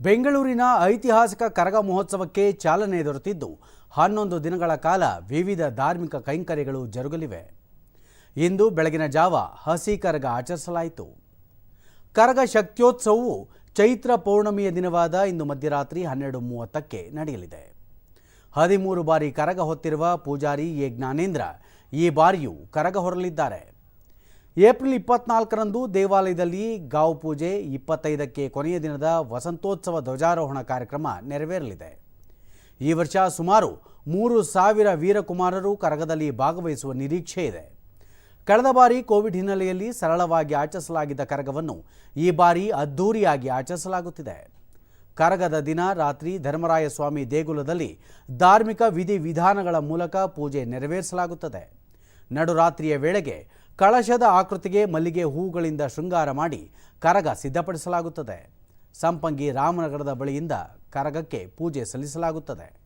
ಬೆಂಗಳೂರಿನ ಐತಿಹಾಸಿಕ ಕರಗ ಮಹೋತ್ಸವಕ್ಕೆ ಚಾಲನೆ ದೊರೆತಿದ್ದು, ಹನ್ನೊಂದು ದಿನಗಳ ಕಾಲ ವಿವಿಧ ಧಾರ್ಮಿಕ ಕೈಂಕರ್ಯಗಳು ಜರುಗಲಿವೆ. ಇಂದು ಬೆಳಗಿನ ಜಾವ ಹಸಿ ಕರಗ ಆಚರಿಸಲಾಯಿತು. ಕರಗ ಶಕ್ತ್ಯೋತ್ಸವವು ಚೈತ್ರ ಪೌರ್ಣಮಿಯ ದಿನವಾದ ಇಂದು ಮಧ್ಯರಾತ್ರಿ ಹನ್ನೆರಡು ಮೂವತ್ತಕ್ಕೆ ನಡೆಯಲಿದೆ. ಹದಿಮೂರು ಬಾರಿ ಕರಗ ಹೊತ್ತಿರುವ ಪೂಜಾರಿ ಎ. ಜ್ಞಾನೇಂದ್ರ ಈ ಬಾರಿಯೂ ಕರಗ ಹೊರಲಿದ್ದಾರೆ. ಏಪ್ರಿಲ್ ಇಪ್ಪತ್ನಾಲ್ಕರಂದು ದೇವಾಲಯದಲ್ಲಿ ಗಾವು ಪೂಜೆ, ಇಪ್ಪತ್ತೈದಕ್ಕೆ ಕೊನೆಯ ದಿನದ ವಸಂತೋತ್ಸವ ಧ್ವಜಾರೋಹಣ ಕಾರ್ಯಕ್ರಮ ನೆರವೇರಲಿದೆ. ಈ ವರ್ಷ ಸುಮಾರು ಮೂರು ಸಾವಿರ ವೀರಕುಮಾರರು ಕರಗದಲ್ಲಿ ಭಾಗವಹಿಸುವ ನಿರೀಕ್ಷೆ ಇದೆ. ಕಳೆದ ಬಾರಿ ಕೋವಿಡ್ ಹಿನ್ನೆಲೆಯಲ್ಲಿ ಸರಳವಾಗಿ ಆಚರಿಸಲಾಗಿದ್ದ ಕರಗವನ್ನು ಈ ಬಾರಿ ಅದ್ಧೂರಿಯಾಗಿ ಆಚರಿಸಲಾಗುತ್ತಿದೆ. ಕರಗದ ದಿನ ರಾತ್ರಿ ಧರ್ಮರಾಯ ಸ್ವಾಮಿ ದೇಗುಲದಲ್ಲಿ ಧಾರ್ಮಿಕ ವಿಧಿ ವಿಧಾನಗಳ ಮೂಲಕ ಪೂಜೆ ನೆರವೇರಿಸಲಾಗುತ್ತದೆ. ನಡುರಾತ್ರಿಯ ವೇಳೆಗೆ ಕಳಶದ ಆಕೃತಿಗೆ ಮಲ್ಲಿಗೆ ಹೂಗಳಿಂದ ಶೃಂಗಾರ ಮಾಡಿ ಕರಗ ಸಿದ್ಧಪಡಿಸಲಾಗುತ್ತದೆ. ಸಂಪಂಗಿ ರಾಮನಗರದ ಬಳಿಯಿಂದ ಕರಗಕ್ಕೆ ಪೂಜೆ ಸಲ್ಲಿಸಲಾಗುತ್ತದೆ.